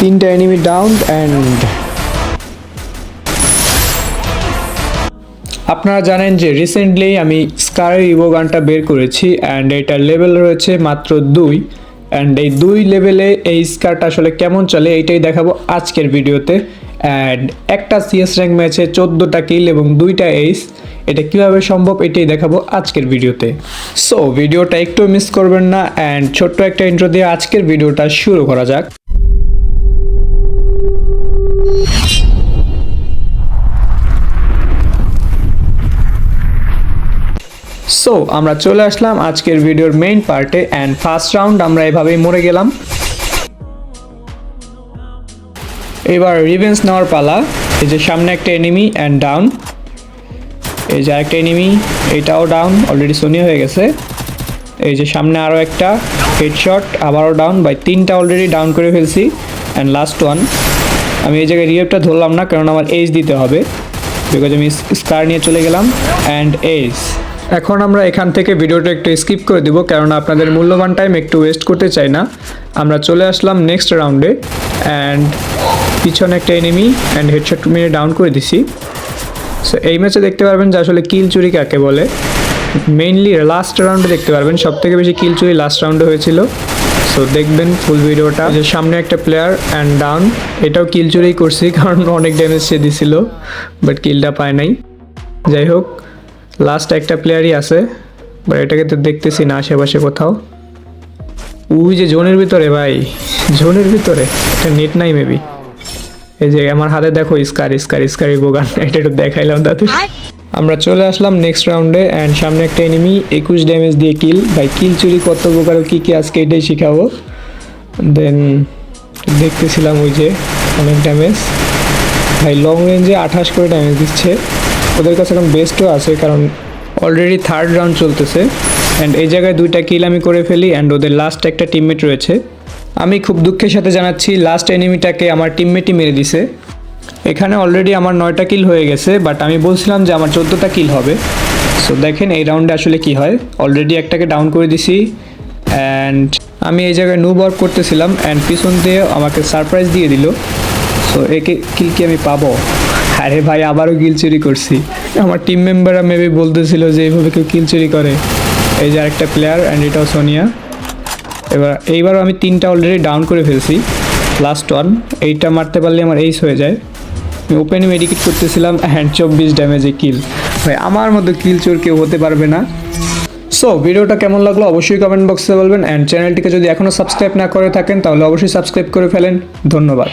তিনটা enemy down and আপনারা জানেন যে রিসেন্টলি আমি স্কারের ইভো গানটা বের করেছি অ্যান্ড এটার লেভেল রয়েছে মাত্র দুই অ্যান্ড এই দুই লেভেলে এই স্কারটা আসলে কেমন চলে এইটাই দেখাবো আজকের ভিডিওতে অ্যান্ড একটা সিএস র্যাঙ্ক ম্যাচে চোদ্দোটা কিল এবং দুইটা এইস এটা কীভাবে সম্ভব এটাই দেখাবো আজকের ভিডিওতে। সো ভিডিওটা একটু মিস করবেন না অ্যান্ড ছোট্ট একটা ইন্ট্রো দিয়ে আজকের ভিডিওটা শুরু করা যাক। সো আমরা চলে আসলাম আজকের ভিডিওর মেইন পার্টে অ্যান্ড ফার্স্ট রাউন্ড আমরা এভাবেই মরে গেলাম। এবার রিভেন্স নেওয়ার পালা। এই যে সামনে একটা এনিমি অ্যান্ড ডাউন এই যে আরেকটা এনিমি এটাও ডাউন অলরেডি সোনি হয়ে গেছে। এই যে সামনে আরও একটা হেডশট আবারও ডাউন বাই তিনটা অলরেডি ডাউন করে ফেলছি। অ্যান্ড লাস্ট ওয়ান আমি এই জায়গায় রিয়েপটা ধরলাম না, কারণ আমার এইজ দিতে হবে। বিকজ আমি স্কার নিয়ে চলে গেলাম। অ্যান্ড এইজ এখন আমরা এখান থেকে ভিডিওটা একটু স্কিপ করে দিব কারণ আপনাদের মূল্যবান টাইম একটু ওয়েস্ট করতে চাই না। আমরা চলে আসলাম নেক্সট রাউন্ডে অ্যান্ড পিছনে একটা এনিমি অ্যান্ড হেডশট মেরে ডাউন করে দিছি। সো এই ম্যাচে দেখতে পারবেন যে আসলে কিল চুরি কাকে বলে। মেইনলি লাস্ট রাউন্ডে দেখতে পারবেন সব থেকে বেশি কিল চুরি লাস্ট রাউন্ডে হয়েছিল। সো দেখবেন ফুল ভিডিওটা। যে সামনে একটা প্লেয়ার অ্যান্ড ডাউন এটাও কিল চুরি করছি, কারণ অনেক ড্যামেজ সে দিছিল বাট কিলটা পায় নাই। যাই হোক লাস্ট একটা প্লেয়ারই আছে বাট এটাকে তো দেখতেছি না আশেপাশে কোথাও। ওই যে জোনের ভিতরে ভাই জোনের ভিতরে? একটা নেট নাই মেবি এই যে আমার হাতে দেখো স্কার স্কার স্কারি বোগান এটা একটু দেখাইলাম তাতে আমরা চলে আসলাম নেক্সট রাউন্ডে অ্যান্ড সামনে একটা এনিমি একুশ ড্যামেজ দিয়ে কিল ভাই কিল চুরি কত প্রকার কী কী আজকে এটাই শিখাবো। দেন দেখতেছিলাম ওই যে অনেক ড্যামেজ ভাই লং রেঞ্জে আঠাশ করে ড্যামেজ দিচ্ছে। ওদের কাছে এখন বেস্টও আছে, কারণ অলরেডি থার্ড রাউন্ড চলতেছে। অ্যান্ড এই জায়গায় দুইটা কিল আমি করে ফেলি অ্যান্ড ওদের লাস্ট একটা টিমমেট রয়েছে। আমি খুব দুঃখের সাথে জানাচ্ছি লাস্ট এনিমিটাকে আমার টিমমেটই মেরে দিছে। এখানে অলরেডি আমার নয়টা কিল হয়ে গেছে বাট আমি বলছিলাম যে আমার চোদ্দোটা কিল হবে। সো দেখেন এই রাউন্ডে আসলে কি হয়। অলরেডি একটাকে ডাউন করে দিছি অ্যান্ড আমি এই জায়গায় নো ওয়ার্ক করতেছিলাম অ্যান্ড পিছন দিয়ে আমাকে সারপ্রাইজ দিয়ে দিল। সো একে কিল কি আমি পাবো? আরে ভাই, আবারও কিল চুরি করছি। আমার টিম মেম্বাররা মেবি বলতেছিল যে এইভাবে কেউ কিল চুরি করে। এই যে আরেকটা প্লেয়ার অ্যান্ড এটাও সোনিয়া। এবার, এইবারও আমি তিনটা অলরেডি ডাউন করে ফেলছি। লাস্ট ওয়ান এইটা মারতে পারলে আমার এইস হয়ে যায়। আমি ওপেনে মেডিকেট করতেছিলাম হ্যান্ড চব্বিশ ড্যামেজে কিল ভাই, আমার মতো কিল চোর কেউ হতে পারবে না। সো ভিডিওটা কেমন লাগল অবশ্যই কমেন্ট বক্সে বলবেন অ্যান্ড চ্যানেলটিকে যদি এখনও সাবস্ক্রাইব না করে থাকেন, তাহলে অবশ্যই সাবস্ক্রাইব করে ফেলেন। ধন্যবাদ।